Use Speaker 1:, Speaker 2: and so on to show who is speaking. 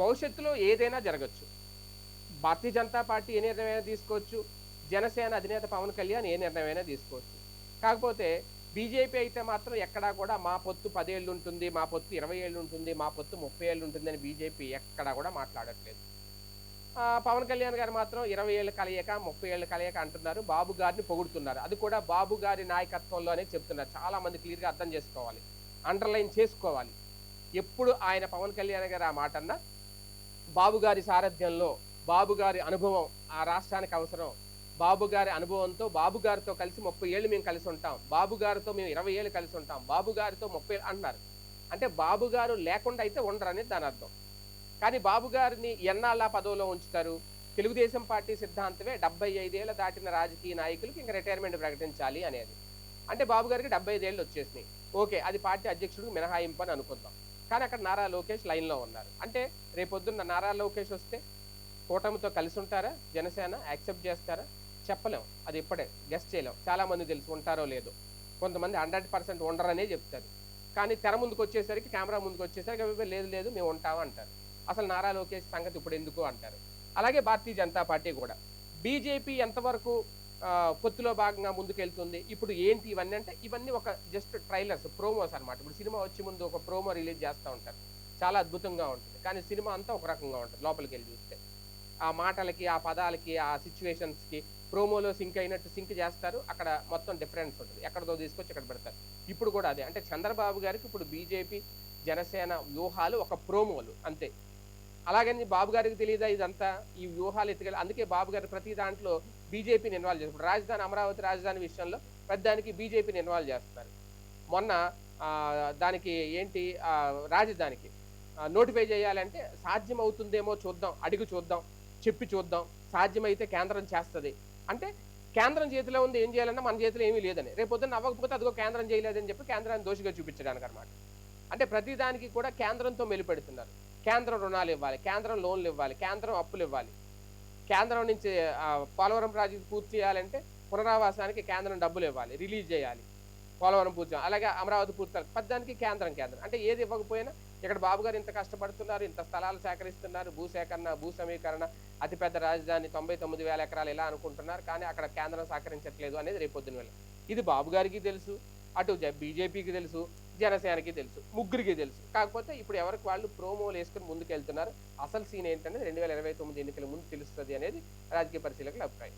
Speaker 1: భవిష్యత్తులో ఏదైనా జరగచ్చు. భారతీయ జనతా పార్టీ ఏ నిర్ణయమైనా తీసుకోవచ్చు. జనసేన అధినేత పవన్ కళ్యాణ్ ఏ నిర్ణయమైనా తీసుకోవచ్చు. కాకపోతే బీజేపీ అయితే మాత్రం ఎక్కడా కూడా మా పొత్తు పదేళ్ళు ఉంటుంది మా పొత్తు ఇరవై ఏళ్ళు ఉంటుంది మా పొత్తు ముప్పై ఏళ్ళు ఉంటుంది అని బీజేపీ ఎక్కడా కూడా మాట్లాడట్లేదు. పవన్ కళ్యాణ్ గారు మాత్రం ఇరవై ఏళ్ళు కలయిక ముప్పై ఏళ్ళు కలయిక అంటున్నారు. బాబు గారిని పొగుడుతున్నారు. అది కూడా బాబు గారి నాయకత్వంలోనే చెప్తున్నారు. చాలా మంది క్లియర్గా అర్థం చేసుకోవాలి. అండర్లైన్ చేసుకోవాలి. ఎప్పుడు ఆయన పవన్ కళ్యాణ్ గారు ఆ మాట అన్నా బాబుగారి సారథ్యంలో బాబుగారి అనుభవం ఆ రాష్ట్రానికి అవసరం. బాబుగారి అనుభవంతో బాబుగారితో కలిసి ముప్పై ఏళ్ళు మేము కలిసి ఉంటాం. బాబుగారితో మేము ఇరవై ఏళ్ళు కలిసి ఉంటాం. బాబుగారితో ముప్పై ఏళ్ళు అంటున్నారు. అంటే బాబుగారు లేకుండా అయితే ఉండరని దాని అర్థం. కానీ బాబుగారిని ఎన్నాళ్ళ పదవిలో ఉంచుతారు? తెలుగుదేశం పార్టీ సిద్ధాంతమే డెబ్బై ఐదేళ్ళ దాటిన రాజకీయ నాయకులకు ఇంకా రిటైర్మెంట్ ప్రకటించాలి అనేది. అంటే బాబు గారికి డెబ్బై ఐదేళ్ళు వచ్చేసినాయి. ఓకే అది పార్టీ అధ్యక్షుడికి మినహాయింపు అని అనుకుందాం. కానీ అక్కడ నారా లోకేష్ లైన్లో ఉన్నారు. అంటే రేపొద్దున్న నారా లోకేష్ వస్తే కూటమితో కలిసి ఉంటారా? జనసేన యాక్సెప్ట్ చేస్తారా? చెప్పలేం. అది ఇప్పుడే గెస్ట్ చేయలేం. చాలా మంది తెలుసు ఉంటారో లేదో. కొంతమంది హండ్రెడ్ పర్సెంట్ ఉండరనే చెప్తారు. కానీ తెర ముందుకు వచ్చేసరికి కెమెరా ముందుకు వచ్చేసరికి అవి లేదు లేదు మేము ఉంటాము అంటారు. అసలు నారా లోకేష్ సంగతి ఇప్పుడు ఎందుకు అంటారు? అలాగే భారతీయ జనతా పార్టీ కూడా. బీజేపీ ఎంతవరకు పొత్తులో భాగంగా ముందుకెళ్తుంది. ఇప్పుడు ఏంటి ఇవన్నీ అంటే ఇవన్నీ ఒక జస్ట్ ట్రైలర్స్ ప్రోమోస్ అన్నమాట. ఇప్పుడు సినిమా వచ్చే ముందు ఒక ప్రోమో రిలీజ్ చేస్తూ ఉంటారు. చాలా అద్భుతంగా ఉంటుంది. కానీ సినిమా అంతా ఒక రకంగా ఉంటుంది లోపలికి వెళ్ళి చూస్తే. ఆ మాటలకి ఆ పదాలకి ఆ సిచ్యువేషన్స్కి ప్రోమోలో సింక్ అయినట్టు సింక్ చేస్తారు. అక్కడ మొత్తం డిఫరెన్స్ ఉంటుంది. ఎక్కడదో తీసుకొచ్చి ఇక్కడ పెడతారు. ఇప్పుడు కూడా అదే. అంటే చంద్రబాబు గారికి ఇప్పుడు బీజేపీ జనసేన వ్యూహాలు ఒక ప్రోమోలు అంతే. అలాగని బాబు గారికి తెలియదా ఇదంతా? ఈ వ్యూహాలు ఎత్తుకెళ్ళి అందుకే బాబు గారు ప్రతి దాంట్లో బీజేపీని ఇన్వాల్వ్ చేస్తారు. రాజధాని అమరావతి రాజధాని విషయంలో ప్రతిదానికి బీజేపీని ఇన్వాల్వ్ చేస్తారు మొన్న ఆ, దానికి ఏంటి? ఆ, రాజధానికి. నోటిఫై చేయాలంటే సాధ్యం అవుతుందేమో చూద్దాం అడిగి చూద్దాం చెప్పి చూద్దాం. సాధ్యమైతే కేంద్రం చేస్తుంది. అంటే కేంద్రం చేతిలో ఉంది ఏం చేయాలన్నా మన చేతిలో ఏమీ లేదని. రేపు పొద్దున్న అవ్వకపోతే అదిగో కేంద్రం చేయలేదని చెప్పి కేంద్రాన్ని దోషిగా చూపించడానికి అనమాట అంటే ప్రతిదానికి కూడా కేంద్రంతో మెలిపెడుతున్నారు కేంద్రం రుణాలు ఇవ్వాలి కేంద్రం లోన్లు ఇవ్వాలి కేంద్రం అప్పులు ఇవ్వాలి. కేంద్రం నుంచి పోలవరం ప్రాజెక్టు పూర్తి చేయాలంటే పునరావాసానికి కేంద్రం డబ్బులు ఇవ్వాలి రిలీజ్ చేయాలి. పోలవరం పూర్తి అలాగే అమరావతి పూర్తి చేయాలి. పద్దానికి కేంద్రం కేంద్రం. అంటే ఏది ఇవ్వకపోయినా ఇక్కడ బాబు గారు ఇంత కష్టపడుతున్నారు ఇంత స్థలాలు సేకరిస్తున్నారు భూసేకరణ భూ సమీకరణ అతిపెద్ద రాజధాని తొంభై తొమ్మిది వేల ఎకరాలు ఇలా అనుకుంటున్నారు కానీ అక్కడ కేంద్రం సహకరించట్లేదు అనేది రేపు వెళ్ళి ఇది బాబు గారికి తెలుసు అటు బీజేపీకి తెలుసు జనసేనకి తెలుసు ముగ్గురికి తెలుసు. కాకపోతే ఇప్పుడు ఎవరికి వాళ్ళు ప్రోమోలు వేసుకుని ముందుకు వెళ్తున్నారు అసలు సీన్ ఏంటనేది రెండు వేల ఇరవై తొమ్మిది ఎన్నికల ముందు తెలుస్తుంది అనేది రాజకీయ పరిశీలకుల అభిప్రాయం.